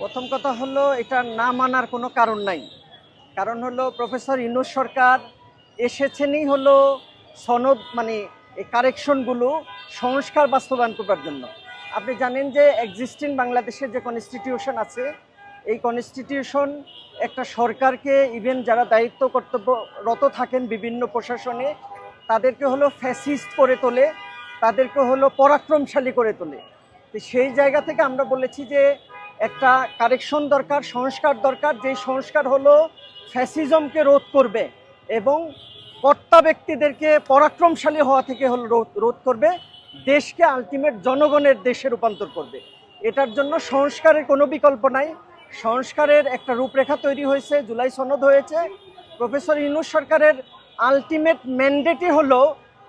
প্রথম কথা হলো, এটা না মানার কোনো কারণ নাই। কারণ হলো, প্রফেসর ইনুস সরকার এসেছেনই হলো সনদ মানে এই কারেকশনগুলো সংস্কার বাস্তবায়ন করবার জন্য। আপনি জানেন যে এক্সিস্টিং বাংলাদেশের যে কনস্টিটিউশন আছে, এই কনস্টিটিউশন একটা সরকারকে ইভেন যারা দায়িত্ব কর্তব্যরত থাকেন বিভিন্ন প্রশাসনে, তাদেরকে হলো ফ্যাসিস্ট করে তোলে, তাদেরকে হলো পরাক্রমশালী করে তোলে। তো সেই জায়গা থেকে আমরা বলেছি যে একটা কারেকশন দরকার, সংস্কার দরকার। যেই সংস্কার হলো ফ্যাসিজমকে রোধ করবে এবং কর্তা ব্যক্তিদেরকে পরাক্রমশালী হওয়া থেকে হল রোধ করবে, দেশকে আলটিমেট জনগণের দেশে রূপান্তর করবে। এটার জন্য সংস্কারের কোনো বিকল্প নাই। সংস্কারের একটা রূপরেখা তৈরি হয়েছে, জুলাই সনদ হয়েছে। প্রফেসর ইউনুস সরকারের আলটিমেট ম্যান্ডেটই হলো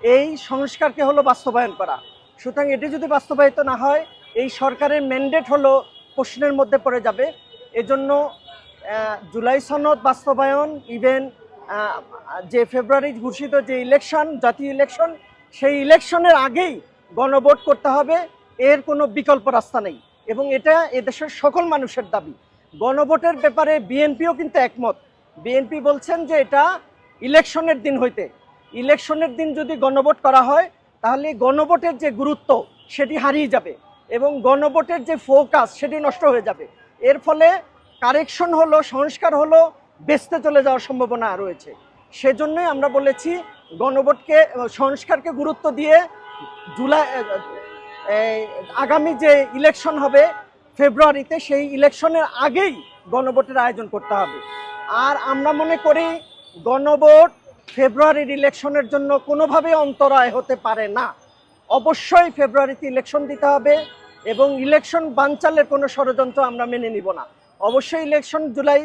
এই সংস্কারকে হলো বাস্তবায়ন করা। সুতরাং এটি যদি বাস্তবায়িত না হয়, এই সরকারের ম্যান্ডেট হলো প্রশ্নের মধ্যে পড়ে যাবে। এজন্য জুলাই সনদ বাস্তবায়ন ইভেন যে ফেব্রুয়ারি ঘোষিত যে ইলেকশন, জাতীয় ইলেকশন, সেই ইলেকশনের আগেই গণভোট করতে হবে। এর কোনো বিকল্প রাস্তা নেই। এবং এটা এদেশের সকল মানুষের দাবি। গণভোটের ব্যাপারে বিএনপিও কিন্তু একমত। বিএনপি বলছেন যে এটা ইলেকশনের দিন হইতে। ইলেকশনের দিন যদি গণভোট করা হয়, তাহলে গণভোটের যে গুরুত্ব, সেটি হারিয়ে যাবে। এবং গণভোটের যে ফোকাস সেটি নষ্ট হয়ে যাবে। এর ফলে কারেকশন হলো, সংস্কার হলো, বেচতে চলে যাওয়ার সম্ভাবনা রয়েছে। সেজন্যই আমরা বলেছি গণভোটকে, সংস্কারকে গুরুত্ব দিয়ে জুলাই আগামী যে ইলেকশন হবে ফেব্রুয়ারিতে, সেই ইলেকশনের আগেই গণভোটের আয়োজন করতে হবে। আর আমরা মনে করি গণভোট ফেব্রুয়ারির ইলেকশনের জন্য কোনোভাবেই অন্তরায় হতে পারে না। অবশ্যই ফেব্রুয়ারিতে ইলেকশন দিতে হবে এবং ইলেকশন বানচালের কোনো ষড়যন্ত্র আমরা মেনে নিব না। অবশ্যই ইলেকশন জুলাই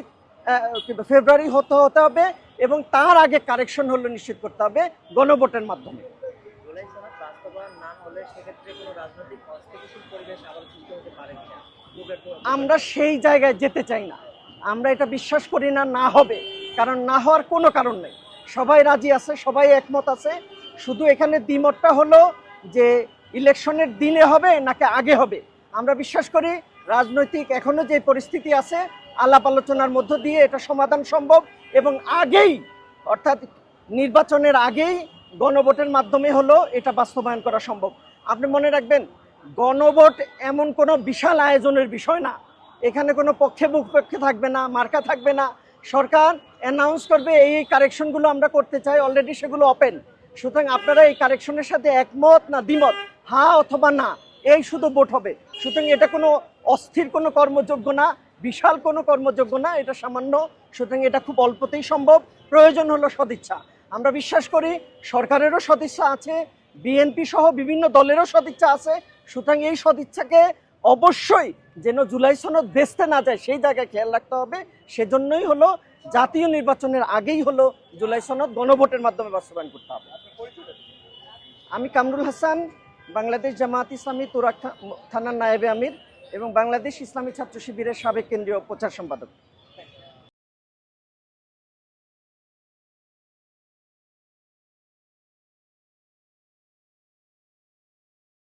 ফেব্রুয়ারি হতে হতে হবে এবং তার আগে কারেকশন হলো নিশ্চিত করতে হবে গণভোটের মাধ্যমে। আমরা সেই জায়গায় যেতে চাই না। আমরা এটা বিশ্বাস করি না না হবে কারণ না হওয়ার কোনো কারণ নেই। সবাই রাজি আছে সবাই একমত আছে। শুধু এখানে দ্বিমতটা হলো যে ইলেকশনের দিনে হবে নাকি আগে হবে? আমরা বিশ্বাস করি রাজনৈতিক এখনও যে পরিস্থিতি আছে, আলাপ আলোচনার মধ্য দিয়ে এটা সমাধান সম্ভব এবং আগেই, অর্থাৎ নির্বাচনের আগেই গণভোটের মাধ্যমে হলো এটা বাস্তবায়ন করা সম্ভব। আপনি মনে রাখবেন, গণভোট এমন কোনো বিশাল আয়োজনের বিষয় না। এখানে কোনো পক্ষে বিপক্ষে থাকবে না, মার্কা থাকবে না। সরকার অ্যানাউন্স করবে, এই কারেকশনগুলো আমরা করতে চাই অলরেডি সেগুলো ওপেন সুতরাং আপনারা এই কারেকশনের সাথে একমত না দ্বিমত? হা অথবা না, এই শুধু ভোট হবে। সুতরাং এটা কোনো অস্থির কোনো কর্মযোগ্য না, বিশাল কোনো কর্মযোগ্য না, এটা সামান্য। সুতরাং এটা খুব অল্পতেই সম্ভব। প্রয়োজন হলো সদিচ্ছা। আমরা বিশ্বাস করি সরকারেরও সদিচ্ছা আছে বিএনপি সহ বিভিন্ন দলেরও সদিচ্ছা আছে। সুতরাং এই সদিচ্ছাকে অবশ্যই যেন জুলাই সনদ বেচতে না যায়, সেই জায়গায় খেয়াল রাখতে হবে। সেজন্যই হলো জাতীয় নির্বাচনের আগেই হলো জুলাই সনদ গণভোটের মাধ্যমে বাস্তবায়ন করতে হবে। আমি কামরুল হাসান, বাংলাদেশ জামাত ইসলামী তুরাক থানার নায়েবে আমির এবং বাংলাদেশ ইসলামী ছাত্র শিবিরের সাবেক কেন্দ্রীয় প্রচার সম্পাদক।